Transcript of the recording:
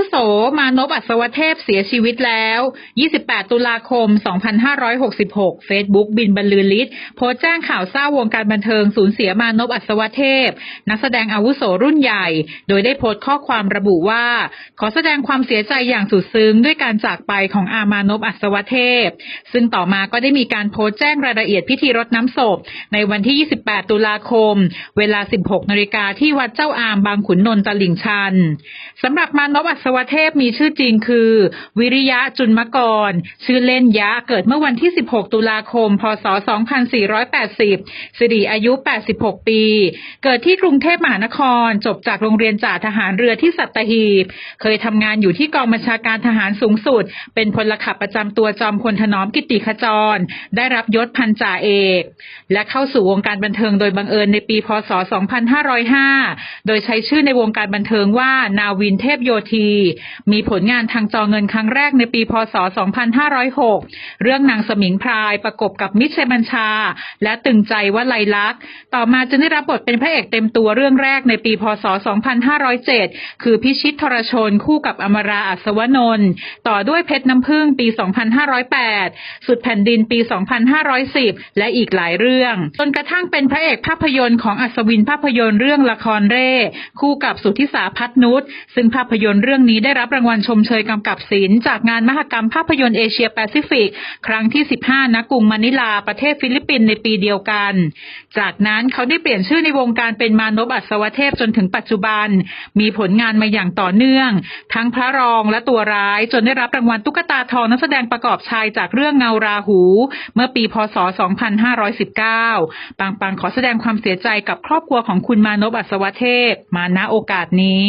วุโสมานพอัศวเทพเสียชีวิตแล้ว 28 ตุลาคม 2566 Facebook บินบรรลือฤทธิ์โพสต์แจ้งข่าวเศร้าวงการบันเทิงสูญเสียมานพอัศวเทพ นักแสดงอาวุโสรุ่นใหญ่ โดยได้โพสต์ข้อความระบุว่า ขอแสดงความเสียใจอย่างสุดซึ้งด้วยการจากไปของอามานพอัศวเทพ ซึ่งต่อมาก็ได้มีการโพสต์แจ้งรายละเอียดพิธีรดน้ำศพ ในวันที่ 28 ตุลาคม เวลา 16 นาฬิกาที่วัดเจ้าอามบางขุนนนท์ตลิ่งชันสำหรับมานพอัศวเทพมีชื่อจริงคือ วิริยะจุนมกร ชื่อเล่นยะเกิดเมื่อวันที่ 16 ตุลาคม พศ 2480 สิริอายุ 86 ปี เกิดที่กรุงเทพมหานคร จบจากโรงเรียนจ่าทหารเรือที่สัตหีบ เคยทำงานอยู่ที่กองบัญชาการทหารสูงสุด เป็นพลขับประจำตัวจอมพลถนอมกิติขจร ได้รับยศพันจ่าเอก และเข้าสู่วงการบันเทิงโดยบังเอิญในปี พศ 2505 โดยใช้ชื่อในวงการบันเทิงว่านาวินเทพโยธีมีผลงานทางจอเงินครั้งแรกในปีพศ 2506 เรื่องนางสมิงพรายประกบกับมิตรชัยบัญชา และตึงใจว่าไลลักษ์ต่อมาจึงได้รับบทเป็นพระเอกเต็มตัวเรื่องแรกในปีพศ 2507 คือพิชิตทรชนคู่กับอมราอัศวนนท์ต่อด้วยเพชรน้ำผึ้งปี 2508 สุดแผ่นดินปี 2510 และอีกหลายเรื่อง จนกระทั่งเป็นพระเอกภาพยนตร์ของอัศวินภาพยนตร์เรื่องละครเร่ คู่กับสุทธิสาพัฒนุชซึ่งภาพยนตร์เรื่องนี้ได้รับรางวัลชมเชยกำกับศิลป์จากงานมหกรรมภาพยนตร์เอเชียแปซิฟิก ครั้งที่ 15ณกรุงมะนิลาประเทศฟิลิปปินส์ในปีเดียวกัน จากนั้นเขาได้เปลี่ยนชื่อในวงการเป็นมานพอัศวเทพจนถึงปัจจุบัน มีผลงานมาอย่างต่อเนื่อง ทั้งพระรองและตัวร้ายจนได้รับรางวัลตุ๊กตาทองนักแสดงประกอบชายจากเรื่องเงาราหู เมื่อปีพศ 2519 ปังปังขอแสดงความเสียใจกับครอบครัวของคุณมานพอัศวเทพมาณโอกาสนี้